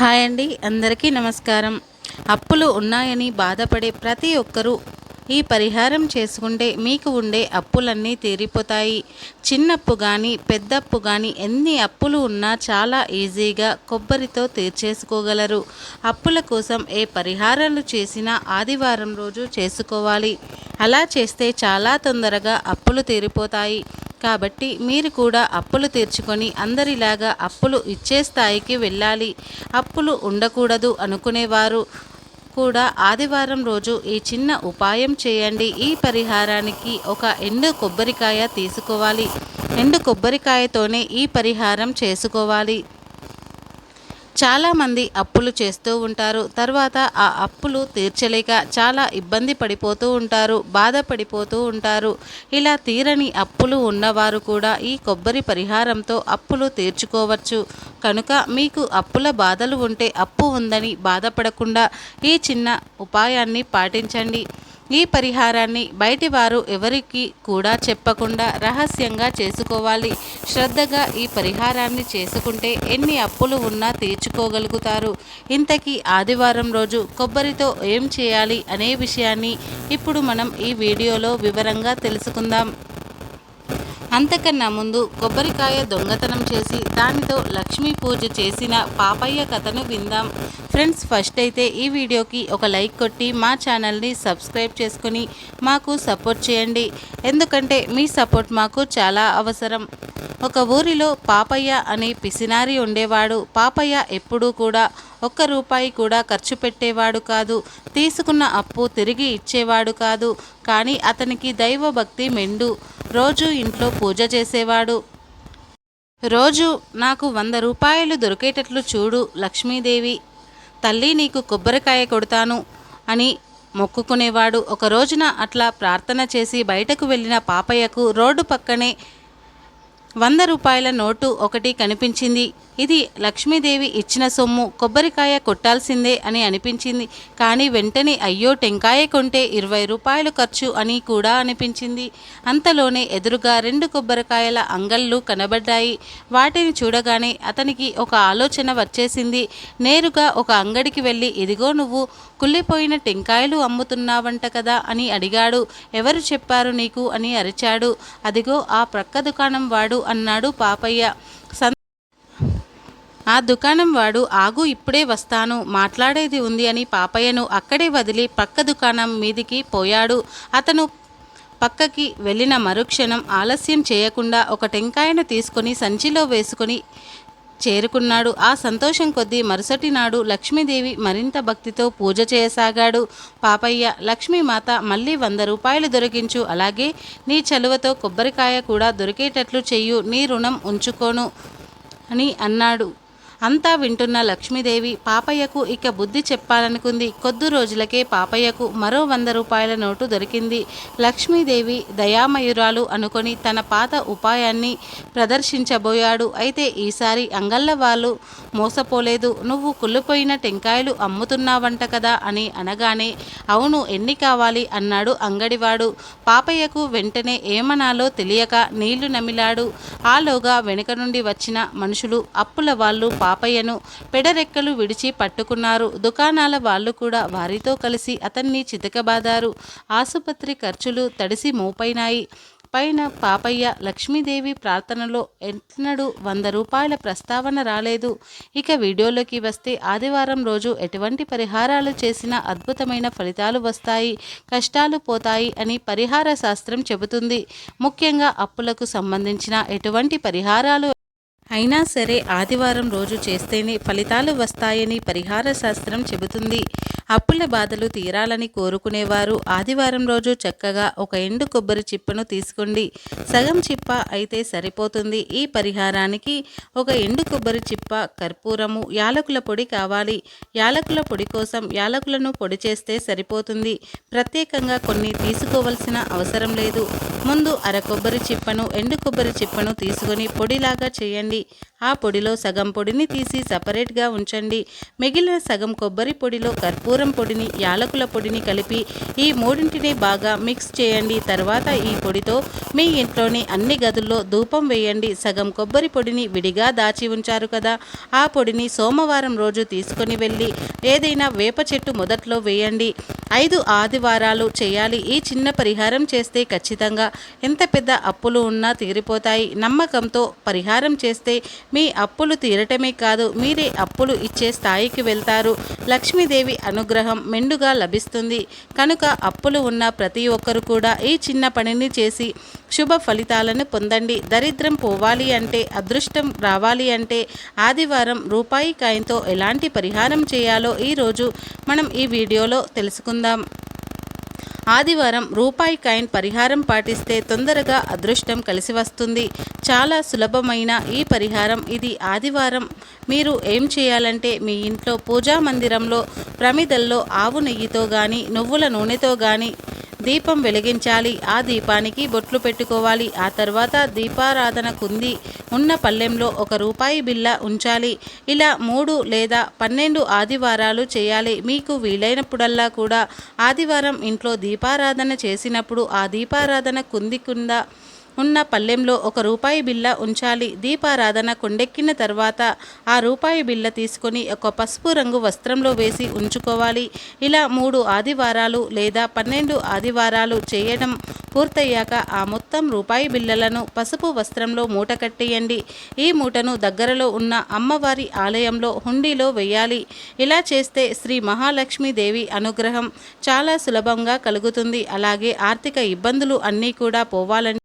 Hi అండి అందరికీ నమస్కారం. అప్పులు ఉన్నాయని బాధపడే ప్రతి ఒక్కరూ ఈ పరిహారం చేసుకుంటే మీకు ఉండే అప్పులన్నీ తీరిపోతాయి. చిన్నప్పు కానీ పెద్దప్పు కానీ ఎన్ని అప్పులు ఉన్నా చాలా ఈజీగా కొబ్బరితో తీర్చేసుకోగలరు. అప్పుల కోసం ఏ పరిహారాలు చేసినా ఆదివారం రోజు చేసుకోవాలి. అలా చేస్తే చాలా తొందరగా అప్పులు తీరిపోతాయి. కాబట్టి మీరు కూడా అప్పులు తీర్చుకొని అందరిలాగా అప్పులు ఇచ్చే స్థాయికి వెళ్ళాలి. అప్పులు ఉండకూడదు అనుకునేవారు కూడా ఆదివారం రోజు ఈ చిన్న ఉపాయం చేయండి. ఈ పరిహారానికి ఒక ఎండు కొబ్బరికాయ తీసుకోవాలి. ఎండు కొబ్బరికాయతోనే ఈ పరిహారం చేసుకోవాలి. చాలామంది అప్పులు చేస్తూ ఉంటారు. తర్వాత ఆ అప్పులు తీర్చలేక చాలా ఇబ్బంది పడిపోతూ ఉంటారు బాధపడిపోతూ ఉంటారు. ఇలా తీరని అప్పులు ఉన్నవారు కూడా ఈ కొబ్బరి పరిహారంతో అప్పులు తీర్చుకోవచ్చు. కనుక మీకు అప్పుల బాధలు ఉంటే అప్పు ఉందని బాధపడకుండా ఈ చిన్న ఉపాయాన్ని పాటించండి. ఈ పరిహారాన్ని బయటి వారు ఎవరికి కూడా చెప్పకుండా రహస్యంగా చేసుకోవాలి. శ్రద్ధగా ఈ పరిహారాన్ని చేసుకుంటే ఎన్ని అప్పులు ఉన్నా తీర్చుకోగలుగుతారు. ఇంతకీ ఆదివారం రోజు కొబ్బరితో ఏం చేయాలి అనే విషయాన్ని ఇప్పుడు మనం ఈ వీడియోలో వివరంగా తెలుసుకుందాం. అంతకన్నా ముందు కొబ్బరికాయ దొంగతనం చేసి దానితో లక్ష్మీ పూజ చేసిన పాపయ్య కథను విందాం. ఫ్రెండ్స్ ఫస్ట్ అయితే ఈ వీడియోకి ఒక లైక్ కొట్టి మా ఛానల్ని సబ్స్క్రైబ్ చేసుకుని మాకు సపోర్ట్ చేయండి. ఎందుకంటే మీ సపోర్ట్ మాకు చాలా అవసరం. ఒక ఊరిలో పాపయ్య అనే పిసినారి ఉండేవాడు. పాపయ్య ఎప్పుడూ కూడా ఒక్క రూపాయి కూడా ఖర్చు పెట్టేవాడు కాదు. తీసుకున్న అప్పు తిరిగి ఇచ్చేవాడు కాదు. కానీ అతనికి దైవభక్తి మెండు. రోజు ఇంట్లో పూజ చేసేవాడు. రోజు నాకు వంద రూపాయలు దొరికేటట్లు చూడు లక్ష్మీదేవి. తల్లి నీకు కొబ్బరికాయ కొడతాను అని మొక్కుకునేవాడు. ఒక రోజున అట్లా ప్రార్థన చేసి బయటకు వెళ్ళిన పాపయ్యకు రోడ్డు పక్కనే వంద రూపాయల నోటు ఒకటి కనిపించింది. ఇది లక్ష్మీదేవి ఇచ్చిన సొమ్ము కొబ్బరికాయ కొట్టాల్సిందే అని అనిపించింది. కానీ వెంటనే అయ్యో టెంకాయ కొంటే ఇరవై రూపాయలు ఖర్చు అని కూడా అనిపించింది. అంతలోనే ఎదురుగా రెండు కొబ్బరికాయల అంగళ్ళు కనబడ్డాయి. వాటిని చూడగానే అతనికి ఒక ఆలోచన వచ్చేసింది. నేరుగా ఒక అంగడికి వెళ్ళి ఇదిగో నువ్వు కుళ్ళిపోయిన టెంకాయలు అమ్ముతున్నావంట కదా అని అడిగాడు. ఎవరు చెప్పారు నీకు? అని అరిచాడు. అదిగో ఆ ప్రక్క దుకాణం వాడు అన్నాడు పాపయ్య. ఆ దుకాణం వాడు ఆగు ఇప్పుడే వస్తాను. మాట్లాడేది ఉంది అని పాపయ్యను అక్కడే వదిలి పక్క దుకాణం మీదికి పోయాడు. అతను పక్కకి వెళ్ళిన మరుక్షణం ఆలస్యం చేయకుండా ఒక టెంకాయను తీసుకొని సంచిలో వేసుకుని చేరుకున్నాడు. ఆ సంతోషం కొద్దీ మరుసటి నాడు లక్ష్మీదేవి మరింత భక్తితో పూజ చేయసాగాడు. పాపయ్య లక్ష్మీమాత మళ్ళీ వంద రూపాయలు దొరికించు అలాగే నీ చలువతో కొబ్బరికాయ కూడా దొరికేటట్లు చెయ్యు నీ రుణం ఉంచుకోను అని అన్నాడు. అంతా వింటున్న లక్ష్మీదేవి పాపయ్యకు ఇక బుద్ధి చెప్పాలనుకుంది. కొద్ది రోజులకే పాపయ్యకు మరో వంద రూపాయల నోటు దొరికింది. లక్ష్మీదేవి దయామయురాలు అనుకొని తన పాత ఉపాయాన్ని ప్రదర్శించబోయాడు. అయితే ఈసారి అంగళ్ళ వాళ్ళు మోసపోలేదు. నువ్వు కుళ్ళిపోయిన టెంకాయలు అమ్ముతున్నావంట కదా అని అనగానే అవును ఎన్ని కావాలి అన్నాడు అంగడివాడు. పాపయ్యకు వెంటనే ఏమనాలో తెలియక నీళ్ళు నమిలాడు. ఆలోగా వెనుక నుండి వచ్చిన మనుషులు అప్పుల వాళ్ళు పాపయ్యను పెడరెక్కలు విడిచి పట్టుకున్నారు. దుకాణాల వాళ్ళు కూడా వారితో కలిసి అతన్ని చితకబాదారు. ఆసుపత్రి ఖర్చులు తడిసి మోపైనాయి. పైన పాపయ్య లక్ష్మీదేవి ప్రార్థనలో ఎన్నడూ వంద రూపాయల ప్రస్తావన రాలేదు. ఇక వీడియోలోకి వస్తే ఆదివారం రోజు ఎటువంటి పరిహారాలు చేసినా అద్భుతమైన ఫలితాలు వస్తాయి కష్టాలు పోతాయి అని పరిహార శాస్త్రం చెబుతుంది. ముఖ్యంగా అప్పులకు సంబంధించిన ఎటువంటి పరిహారాలు అయినా సరే ఆదివారం రోజు చేస్తేనే ఫలితాలు వస్తాయని పరిహార శాస్త్రం చెబుతుంది. అప్పుల బాధలు తీరాలని కోరుకునేవారు. ఆదివారం రోజు చక్కగా ఒక ఎండు కొబ్బరి చిప్పను తీసుకోండి. సగం చిప్ప అయితే సరిపోతుంది. ఈ పరిహారానికి ఒక ఎండు కొబ్బరి చిప్ప కర్పూరము యాలకుల పొడి కావాలి. యాలకుల పొడి కోసం యాలకులను పొడి చేస్తే సరిపోతుంది. ప్రత్యేకంగా కొన్ని తీసుకోవలసిన అవసరం లేదు. ముందు అర కొబ్బరి చిప్పను ఎండు కొబ్బరి చిప్పను తీసుకొని పొడిలాగా చేయండి. ఆ పొడిలో సగం పొడిని తీసి సపరేట్గా ఉంచండి. మిగిలిన సగం కొబ్బరి పొడిలో కర్పూరం పొడిని యాలకుల పొడిని కలిపి ఈ మూడింటిని బాగా మిక్స్ చేయండి. తర్వాత ఈ పొడితో మీ ఇంట్లోని అన్ని గదుల్లో ధూపం వేయండి. సగం కొబ్బరి పొడిని విడిగా దాచి ఉంచారు కదా ఆ పొడిని సోమవారం రోజు తీసుకొని వెళ్ళి ఏదైనా వేప చెట్టు మొదట్లో వేయండి. ఐదు ఆదివారాలు చేయాలి. ఈ చిన్న పరిహారం చేస్తే ఖచ్చితంగా ఎంత పెద్ద అప్పులు ఉన్నా తీరిపోతాయి. నమ్మకంతో పరిహారం చేస్తే మీ అప్పులు తీరటమే కాదు మీరే అప్పులు ఇచ్చే స్థాయికి వెళ్తారు. లక్ష్మీదేవి అనుగ్రహం మెండుగా లభిస్తుంది. కనుక అప్పులు ఉన్న ప్రతి ఒక్కరు కూడా ఈ చిన్న పనిని చేసి శుభ ఫలితాలను పొందండి. దరిద్రం పోవాలి అంటే అదృష్టం రావాలి అంటే ఆదివారం రూపాయి కాయంతో ఎలాంటి పరిహారం చేయాలో ఈరోజు మనం ఈ వీడియోలో తెలుసుకుందాం. ఆదివారం రూపాయి కాయిన్ పరిహారం పాటిస్తే తొందరగా అదృష్టం కలిసి వస్తుంది. చాలా సులభమైన ఈ పరిహారం ఇది ఆదివారం. మీరు ఏం చేయాలంటే మీ ఇంట్లో పూజా మందిరంలో ప్రమిదల్లో ఆవు నెయ్యితో కానీ నువ్వుల నూనెతో కానీ దీపం వెలిగించాలి. ఆ దీపానికి బొట్లు పెట్టుకోవాలి. ఆ తర్వాత దీపారాధన కుంది ఉన్న పల్లెంలో ఒక రూపాయి బిల్ల ఉంచాలి. ఇలా మూడు లేదా పన్నెండు ఆదివారాలు చేయాలి. మీకు వీలైనప్పుడల్లా కూడా ఆదివారం ఇంట్లో దీపారాధన చేసినప్పుడు ఆ దీపారాధన కుంది కింద ఉన్న పల్లెంలో ఒక రూపాయి బిల్ల ఉంచాలి. దీపారాధన కొండెక్కిన తర్వాత ఆ రూపాయి బిల్ల తీసుకొని ఒక పసుపు రంగు వస్త్రంలో వేసి ఉంచుకోవాలి. ఇలా మూడు ఆదివారాలు లేదా పన్నెండు ఆదివారాలు చేయడం పూర్తయ్యాక ఆ మొత్తం రూపాయి బిళ్ళలను పసుపు వస్త్రంలో మూట కట్టేయండి. ఈ మూటను దగ్గరలో ఉన్న అమ్మవారి ఆలయంలో హుండీలో వేయాలి. ఇలా చేస్తే శ్రీ మహాలక్ష్మీదేవి అనుగ్రహం చాలా సులభంగా కలుగుతుంది. అలాగే ఆర్థిక ఇబ్బందులు అన్నీ కూడా పోవాలని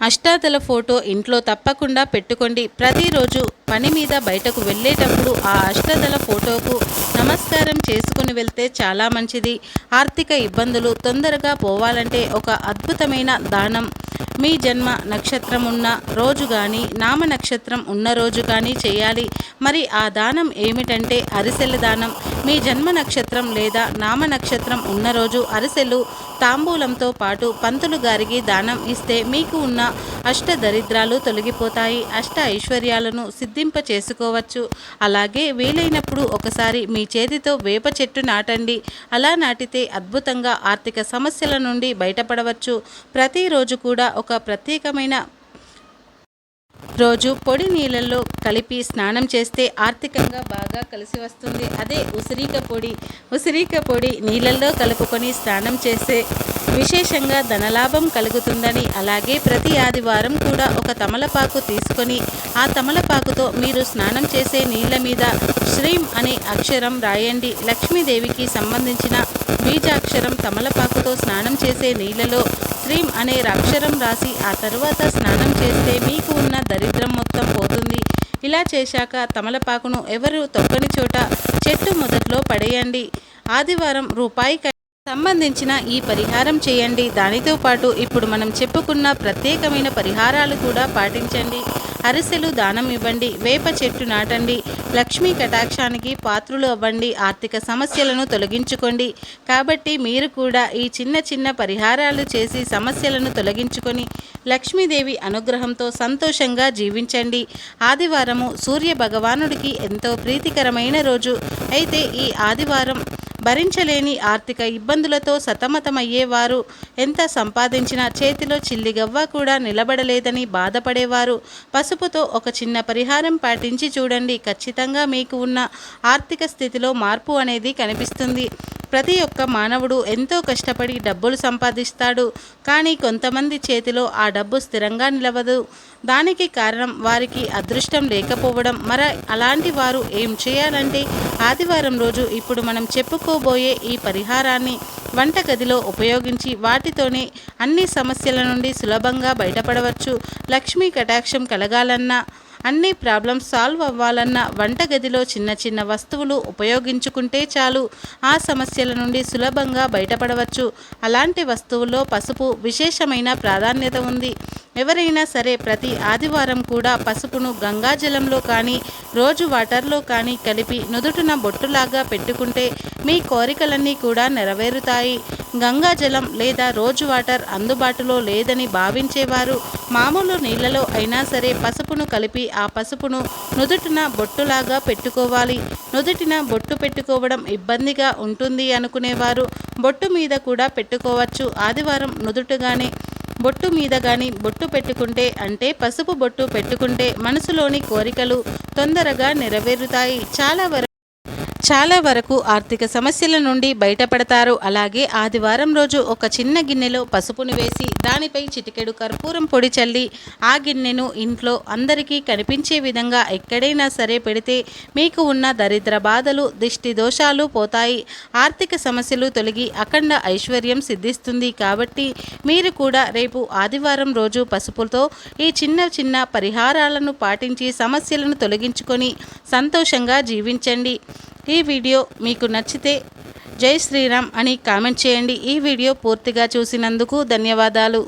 అష్టాదల ఫోటో ఇంట్లో తప్పకుండా పెట్టుకోండి. ప్రతిరోజు పని మీద బయటకు వెళ్ళేటప్పుడు ఆ అష్టదల ఫోటోకు నమస్కారం చేసుకుని వెళ్తే చాలా మంచిది. ఆర్థిక ఇబ్బందులు తొందరగా పోవాలంటే ఒక అద్భుతమైన దానం. మీ జన్మ నక్షత్రం ఉన్న రోజు కానీ నామ నక్షత్రం ఉన్న రోజు కానీ చేయాలి. మరి ఆ దానం ఏమిటంటే అరిసెల దానం. మీ జన్మ నక్షత్రం లేదా నామ నక్షత్రం ఉన్న రోజు అరిసెలు తాంబూలంతో పాటు పంతులు గారికి దానం ఇస్తే మీకు ఉన్న అష్ట దరిద్రాలు తొలగిపోతాయి. అష్ట ఐశ్వర్యాలను సిద్ధింప చేసుకోవచ్చు అలాగే వీలైనప్పుడు ఒకసారి మీ చేతితో వేప చెట్టు నాటండి. అలా నాటితే అద్భుతంగా ఆర్థిక సమస్యల నుండి బయటపడవచ్చు. ప్రతిరోజు కూడా ఒక ప్రత్యేకమైన రోజు పొడి నీళ్ళల్లో కలిపి స్నానం చేస్తే ఆర్థికంగా బాగా కలిసి వస్తుంది. అదే ఉసిరిక పొడి. ఉసిరిక పొడి నీళ్ళల్లో కలుపుకొని స్నానం చేస్తే విశేషంగా ధనలాభం కలుగుతుందని అలాగే ప్రతి ఆదివారం కూడా ఒక తమలపాకు తీసుకొని ఆ తమలపాకుతో మీరు స్నానం చేసే నీళ్ళ మీద శ్రీం అనే అక్షరం రాయండి. లక్ష్మీదేవికి సంబంధించిన బీజాక్షరం తమలపాకుతో స్నానం చేసే నీళ్ళలో శ్రీం అనే అక్షరం రాసి ఆ తరువాత స్నానం చేస్తే మీకు ఉన్న దరిద్రం మొత్తం పోతుంది. ఇలా చేశాక తమలపాకును ఎవరు తొక్కని చోట చెట్టు మొదట్లో పడేయండి. ఆదివారం రూపాయి సంబంధించిన ఈ పరిహారం చేయండి. దానితో పాటు ఇప్పుడు మనం చెప్పుకున్న ప్రత్యేకమైన పరిహారాలు కూడా పాటించండి. అరిసెలు దానం ఇవ్వండి వేప చెట్టు నాటండి లక్ష్మీ కటాక్షానికి పాత్రులు అవ్వండి ఆర్థిక సమస్యలను తొలగించుకోండి. కాబట్టి మీరు కూడా ఈ చిన్న చిన్న పరిహారాలు చేసి సమస్యలను తొలగించుకొని లక్ష్మీదేవి అనుగ్రహంతో సంతోషంగా జీవించండి. ఆదివారము సూర్య భగవానుడికి ఎంతో ప్రీతికరమైన రోజు. అయితే ఈ ఆదివారం భరించలేని ఆర్థిక ఇబ్బందులతో సతమతమయ్యేవారు. ఎంత సంపాదించినా చేతిలో చిల్లిగవ్వ కూడా నిలబడలేదని బాధపడేవారు. పసుపుతో ఒక చిన్న పరిహారం పాటించి చూడండి. ఖచ్చితంగా మీకు ఉన్న ఆర్థిక స్థితిలో మార్పు అనేది కనిపిస్తుంది. ప్రతి ఒక్క మానవుడు ఎంతో కష్టపడి డబ్బులు సంపాదిస్తాడు. కానీ కొంతమంది చేతిలో ఆ డబ్బు స్థిరంగా నిలవదు. దానికి కారణం వారికి అదృష్టం లేకపోవడం. మరి అలాంటి వారు ఏం చేయాలంటే ఆదివారం రోజు ఇప్పుడు మనం చెప్పుకోబోయే ఈ పరిహారాన్ని వంటగదిలో ఉపయోగించి వాటితోనే అన్ని సమస్యల నుండి సులభంగా బయటపడవచ్చు. లక్ష్మీ కటాక్షం కలగాలన్నా అన్ని ప్రాబ్లమ్స్ సాల్వ్ అవ్వాలన్న వంటగదిలో చిన్న చిన్న వస్తువులు ఉపయోగించుకుంటే చాలు. ఆ సమస్యల నుండి సులభంగా బయటపడవచ్చు. అలాంటి వస్తువుల్లో పసుపు విశేషమైన ప్రాధాన్యత ఉంది. ఎవరైనా సరే ప్రతి ఆదివారం కూడా పసుపును గంగాజలంలో కానీ రోజు వాటర్లో కానీ కలిపి నుదుటిన బొట్టులాగా పెట్టుకుంటే మీ కోరికలన్నీ కూడా నెరవేరుతాయి. గంగాజలం లేదా రోజు వాటర్ అందుబాటులో లేదని భావించేవారు మామూలు నీళ్ళలో అయినా సరే పసుపును కలిపి ఆ పసుపును నుదుటిన బొట్టులాగా పెట్టుకోవాలి. నుదుటిన బొట్టు పెట్టుకోవడం ఇబ్బందిగా ఉంటుంది అనుకునేవారు బొట్టు మీద కూడా పెట్టుకోవచ్చు. ఆదివారం నుదుటుగానే బొట్టు మీద కానీ బొట్టు పెట్టుకుంటే అంటే పసుపు బొట్టు పెట్టుకుంటే మనసులోని కోరికలు తొందరగా నెరవేరుతాయి. చాలా వరకు చాలా వరకు ఆర్థిక సమస్యల నుండి బయటపడతారు. అలాగే ఆదివారం రోజు ఒక చిన్న గిన్నెలో పసుపును వేసి దానిపై చిటికెడు కర్పూరం పొడి చల్లి ఆ గిన్నెను ఇంట్లో అందరికీ కనిపించే విధంగా ఎక్కడైనా సరే పెడితే మీకు ఉన్న దరిద్ర బాధలు దిష్టి దోషాలు పోతాయి. ఆర్థిక సమస్యలు తొలగి అఖండ ఐశ్వర్యం సిద్ధిస్తుంది కాబట్టి మీరు కూడా రేపు ఆదివారం రోజు పసుపుతో ఈ చిన్న చిన్న పరిహారాలను పాటించి సమస్యలను తొలగించుకొని సంతోషంగా జీవించండి. ఈ వీడియో మీకు నచ్చితే జై శ్రీరామ్ అని కామెంట్ చేయండి. ఈ వీడియో పూర్తిగా చూసినందుకు ధన్యవాదాలు.